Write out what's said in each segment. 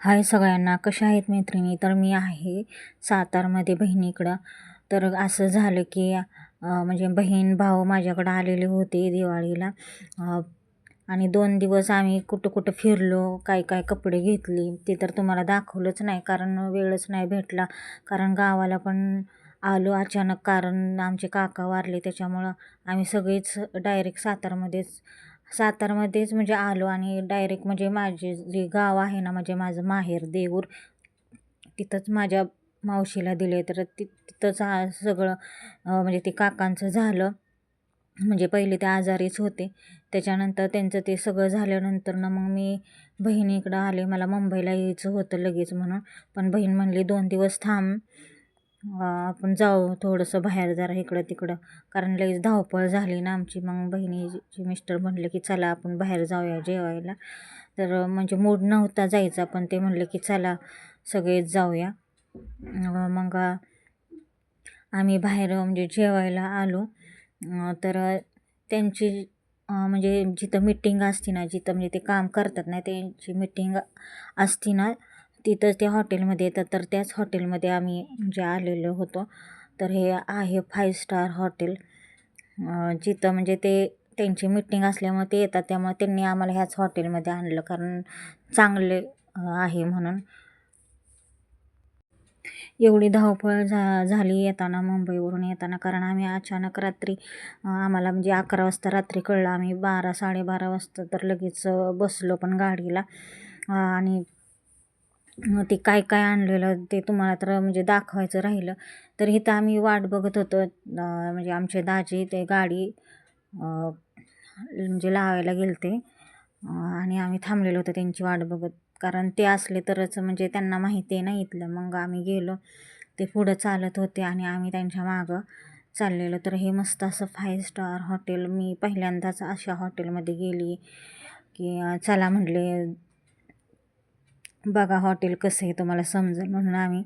हाय सगळ्यांना कशा आहेत मैत्रिणी? तर मी आहे सातारमध्ये बहिणीकडं. तर असं झालं की म्हणजे बहीण भाऊ माझ्याकडं आलेले होते दिवाळीला. आणि दोन दिवस आम्ही कुठं कुठं फिरलो काय काय कपडे घेतली ते तर तुम्हाला दाखवलंच नाही कारण वेळच नाही भेटला. कारण गावाला पण आलो अचानक कारण आमचे काका वारले त्याच्यामुळं आम्ही सगळेच डायरेक्ट सातारमध्येच सातारमध्येच म्हणजे आलो आणि डायरेक्ट म्हणजे माझे जे गाव आहे ना म्हणजे माझं माहेर देऊर तिथंच माझ्या मावशीला दिले. तर ति तिथंच हा सगळं म्हणजे ते काकांचं झालं. म्हणजे पहिले ते आजारीच होते. त्याच्यानंतर त्यांचं ते सगळं झाल्यानंतर ना मग मी बहिणीकडं आले. मला मुंबईला यायचं होतं लगेच म्हणून. पण बहीण म्हणली दोन दिवस थांब. आपण जाऊ थोडंसं बाहेर जरा इकडं तिकडं. कारण लगेच धावपळ झाली ना आमची. मग बहिणीचे मिस्टर म्हणले की चला आपण बाहेर जाऊया जेवायला. तर म्हणजे मूड नव्हता जायचा पण ते म्हणले की चला सगळेच जाऊया. मग आम्ही बाहेर म्हणजे जेवायला आलो. तर त्यांची म्हणजे जिथं मिटिंग असते ना जिथं म्हणजे ते काम करतात ना त्यांची मिटिंग असती ना तिथं त्या हॉटेलमध्ये येतात. तर त्याच हॉटेलमध्ये आम्ही म्हणजे आलेलो होतो. तर हे आहे फाईव्ह स्टार हॉटेल जिथं म्हणजे ते त्यांची मिटिंग असल्यामुळे ते येतात. त्यामुळे त्यांनी आम्हाला ह्याच हॉटेलमध्ये आणलं. कारण चांगले आहे म्हणून. एवढी धावपळ झा झाली येताना मुंबईवरून येताना. कारण आम्ही अचानक रात्री आम्हाला म्हणजे अकरा वाजता रात्री कळलं. आम्ही बारा साडेबारा वाजता तर लगेच बसलो पण गाडीला. आणि ते काय काय आणलेलं ते तुम्हाला तर म्हणजे दाखवायचं राहिलं. तर इथं आम्ही वाट बघत होतो म्हणजे आमचे दाजी ते गाडी म्हणजे लावायला गेले होते आणि आम्ही थांबलेलो होतो त्यांची वाट बघत. कारण ते असले तरच म्हणजे त्यांना माहिती आहे ना इथलं. मग आम्ही गेलो ते पुढं चालत होते आणि आम्ही त्यांच्या मागं चाललेलो. तर हे मस्त असं फाईव्ह स्टार हॉटेल मी पहिल्यांदाच अशा हॉटेलमध्ये गेली की चला म्हटले बघा हॉटेल कसं आहे तुम्हाला समजेल म्हणून आम्ही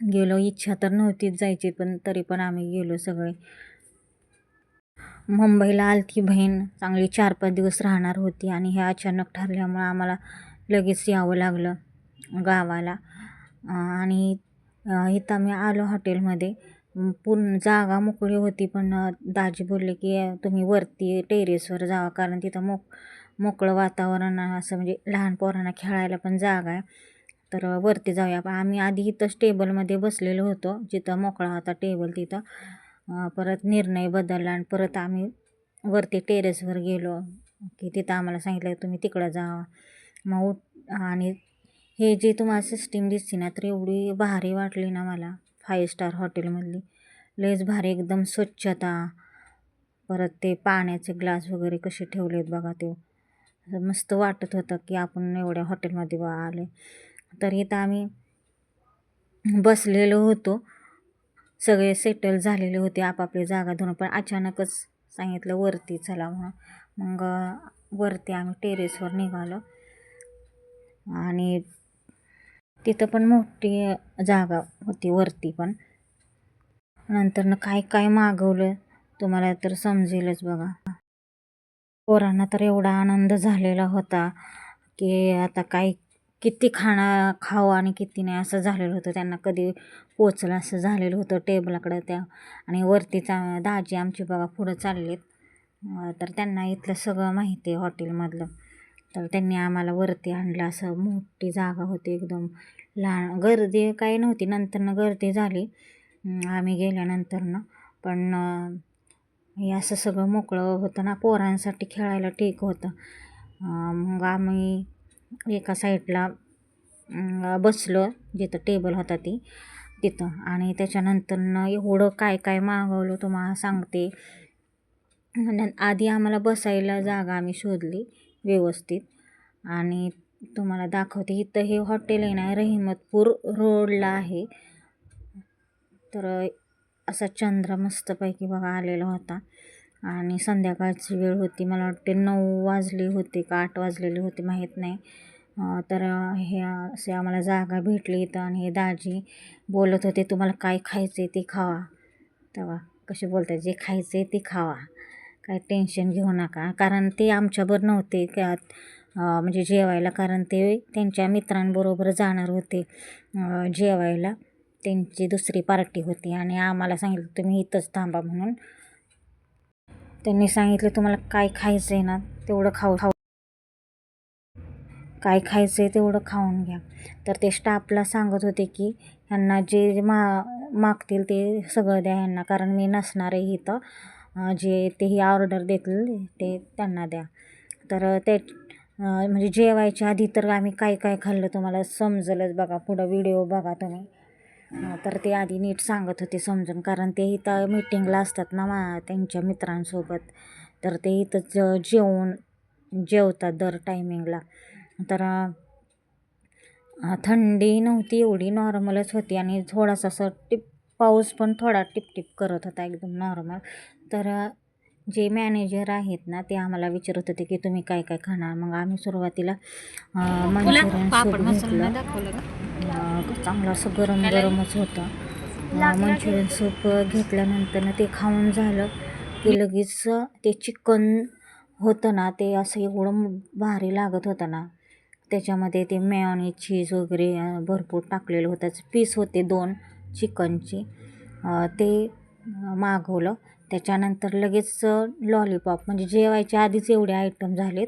गेलो. इच्छा तर नव्हतीच जायची पण तरी पण आम्ही गेलो सगळे. मुंबईला आलती बहीण चांगली चार पाच दिवस राहणार होती आणि हे अचानक ठरल्यामुळं आम्हाला लगेच यावं लागलं गावाला. आणि इथं आम्ही आलो हॉटेलमध्ये. पूर्ण जागा मोकळी होती पण दाजी बोलले की तुम्ही वरती टेरेसवर जावा कारण तिथं मोक मोकळं वातावरण असं म्हणजे लहान पोरांना खेळायला पण जागा आहे. तर वरती जाऊया. पण आम्ही आधी इथंच टेबलमध्ये बसलेलो होतो. जिथं मोकळा होता टेबल तिथं. परत निर्णय बदलला आणि परत आम्ही वरती टेरेसवर गेलो. की तिथं आम्हाला सांगितलं तुम्ही तिकडं जावा मग उठ आणि हे जे तुम्हाला सिस्टीम दिसते ना तर एवढी भारी वाटली ना मला. फाईव्ह स्टार हॉटेलमधली लयच भारी एकदम स्वच्छता. परत ते पाण्याचे ग्लास वगैरे कसे ठेवलेत बघा ते. मस्त वाटत होतं की आपण एवढ्या हॉटेलमध्ये बा आले तर इथं आम्ही बसलेलो होतो. सगळे सेटल झालेले होते आपापली जागा धरून पण अचानकच सांगितलं वरती चला म्हणून. मग वरती आम्ही टेरेसवर निघालो. आणि तिथं पण मोठी जागा होती वरती पण. नंतरनं काय काय मागवलं तुम्हाला तर समजेलच बघा. पोरांना तर एवढा आनंद झालेला होता की आता काय किती खाणं खावं आणि किती नाही असं झालेलं होतं. त्यांना कधी पोचलं असं झालेलं होतं टेबलाकडं त्या आणि वरतीचा दाजी आमची बघा पुढं चाललेत. तर त्यांना इथलं सगळं माहिती आहे हॉटेलमधलं. तर त्यांनी आम्हाला वरती आणलं असं मोठी जागा होती एकदम लहान. गर्दी काही नव्हती नंतरनं गर्दी झाली. आम्ही गेल्यानंतरनं. पण हे असं सगळं मोकळं होतं ना पोरांसाठी खेळायला ठीक होतं. मग आम्ही एका साईडला बसलो जिथं टेबल होता ती तिथं. आणि त्याच्यानंतरनं एवढं काय काय मागवलं तुम्हाला सांगते. न- आधी आम्हाला बसायला जागा आम्ही शोधली व्यवस्थित. आणि तुम्हाला दाखवते इथं हे हॉटेल आहे ना रहिमतपूर रोडला आहे. तर असा चंद्र मस्तपैकी बघा आलेला होता. आणि संध्याकाळची वेळ होती. मला वाटते नऊ वाजले होते का आठ वाजलेले होते माहीत नाही. तर हे असे आम्हाला जागा भेटली इथं आणि हे दाजी बोलत होते तुम्हाला काय खायचं आहे ते खावा. तेव्हा कसे बोलतात जे खायचं आहे ते खावा. काय टेन्शन घेऊ नका. कारण ते आमच्याबरोबर नव्हते. का म्हणजे जेवायला कारण ते त्यांच्या मित्रांबरोबर जाणार होते जेवायला. त्यांची दुसरी पार्टी होती आणि आम्हाला सांगितलं तुम्ही इथंच थांबा म्हणून. त्यांनी सांगितलं तुम्हाला काय खायचं आहे ना तेवढं खाऊ खाऊ. काय खायचं आहे तेवढं खाऊन घ्या. तर ते स्टाफला सांगत होते की ह्यांना जे मा मागतील ते सगळं द्या ह्यांना कारण मी नसणार आहे इथं. जे जे तेही ऑर्डर देतील ते त्यांना द्या. तर ते म्हणजे जेवायच्या आधी तर आम्ही काय काय खाल्लं तुम्हाला समजलंच बघा. पुढं व्हिडिओ बघा तुम्ही. तर ते आधी नीट सांगत होते समजून कारण ते इथं मीटिंगला असतात ना मा त्यांच्या मित्रांसोबत. तर ते इथं ज जेवून जेवतात दर टायमिंगला तर थंडी नव्हती एवढी नॉर्मलच होती आणि थोडासा असं टिप पाऊस पण थोडा टिपटिप करत होता एकदम नॉर्मल. तर जे मॅनेजर आहेत ना ते आम्हाला विचारत होते की तुम्ही काय काय खाणार? मग आम्ही सुरुवातीला मंचुरियन सूप घेतलं. चांगलं असं गरम गरमच होतं. मंचुरियन सूप घेतल्यानंतर ना ते खाऊन झालं की लगेच ते चिकन होतं ना ते असं एवढं भारी लागत होतं ना. त्याच्यामध्ये ते मेयोनीज चीज वगैरे भरपूर टाकलेलं होतं. पीस होते दोन चिकनचे. ते मागवलं. त्याच्यानंतर लगेच लॉलीपॉप म्हणजे जेवायच्या आधीच एवढे आयटम झालेत.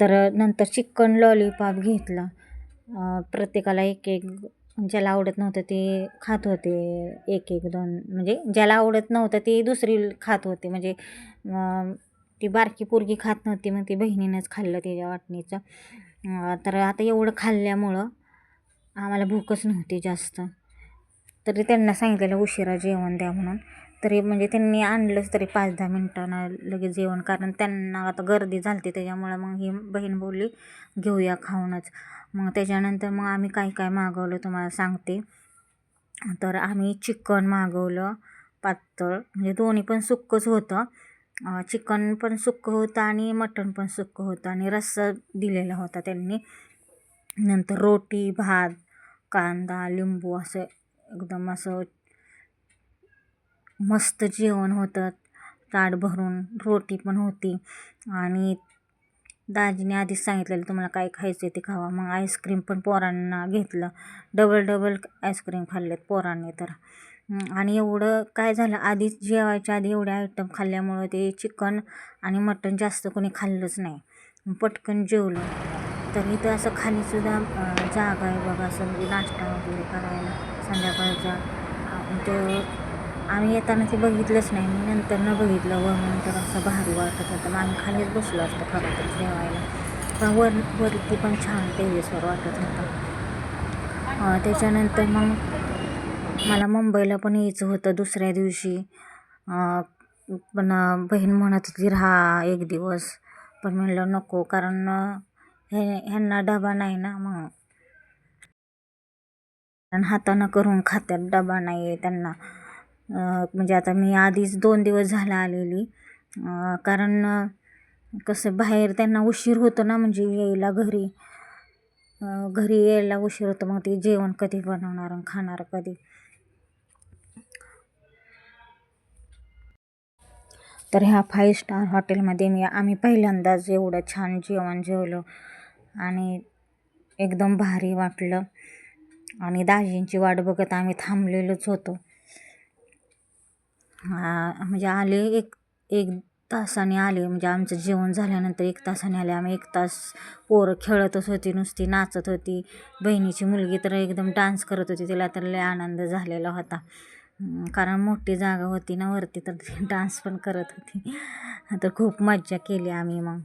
तर नंतर चिकन लॉलीपॉप घेतलं. प्रत्येकाला एक एक ज्याला आवडत नव्हतं ते खात होते. एक एक दोन म्हणजे ज्याला आवडत नव्हतं ते दुसरी खात होते. म्हणजे ती बारकी पोरगी खात नव्हती मग ती बहिणीनंच खाल्लं त्याच्या वाटणीचं. तर आता एवढं खाल्ल्यामुळं आम्हाला भूकच नव्हती जास्त. तरी त्यांना सांगितलेलं उशिरा जेवण द्या म्हणून. तरी म्हणजे त्यांनी आणलंच तरी पाच दहा मिनटानं लगेच जेवण. कारण त्यांना आता गर्दी झाली त्याच्यामुळं मग ही बहीण बोलली घेऊया खाऊनच. मग त्याच्यानंतर मग आम्ही काय काय मागवलं तुम्हाला सांगते. तर आम्ही चिकन मागवलं पातळ. म्हणजे दोन्ही पण सुक्कंच होतं. चिकन पण सुक्कं होतं आणि मटण पण सुक्कं होतं आणि रस्सा दिलेला होता त्यांनी. नंतर रोटी भात कांदा लिंबू असं एकदम असं मस्त जेवण होतं. ताट भरून रोटी पण होती आणि दाजीने आधीच सांगितलेलं तुम्हाला काय खायचं ते खावा. मग आईस्क्रीम पण पोरांना घेतलं. डबल डबल आईस्क्रीम खाल्लेत पोरांनी तर. आणि एवढं काय झालं? आधीच जेवायच्या आधी एवढे आयटम खाल्ल्यामुळं ते चिकन आणि मटण जास्त कोणी खाल्लंच नाही. पटकन जेवलं. तर इथं असं खालीसुद्धा जागा आहे बघा असं म्हणजे नाश्ता वगैरे करायला संध्याकाळचा. ते आम्ही येताना ते बघितलंच नाही. मी नंतर न बघितलं व नंतर असं भारी वाटत होतं. मग आम्ही खालीच बसलो असतो खरं तर जेवायला. पण वर वरती पण छान टेरेसवर वाटत होतं. त्याच्यानंतर मग मला मुंबईला पण यायचं होतं दुसऱ्या दिवशी. पण बहीण म्हणत होती राहा एक दिवस. पण म्हणलं नको कारण हे ह्यांना डबा नाही ना मग. कारण हातानं करून खात्यात डबा नाही आहे त्यांना. म्हणजे आता मी आधीच दोन दिवस झाला आलेली. कारण कसं बाहेर त्यांना उशीर होतो ना म्हणजे यायला घरी. घरी यायला उशीर होतो मग ते जेवण कधी बनवणार आणि खाणार कधी. तर ह्या फाईव्ह स्टार हॉटेलमध्ये मी आम्ही पहिल्यांदाच एवढं छान जेवण जेवलो. आणि एकदम भारी वाटलं. आणि दाजींची वाट बघत आम्ही थांबलेलोच होतो. म्हणजे आले एक एक तासाने आले. म्हणजे आमचं जेवण झाल्यानंतर एक तासाने आले. आम्ही एक तास पोरं खेळतच होती नुसती नाचत होती. बहिणीची मुलगी तर एकदम डान्स करत होती. तिला तर लय आनंद झालेला होता. कारण मोठी जागा होती ना वरती तर ती डान्स पण करत होती. तर खूप मज्जा केली आम्ही मग.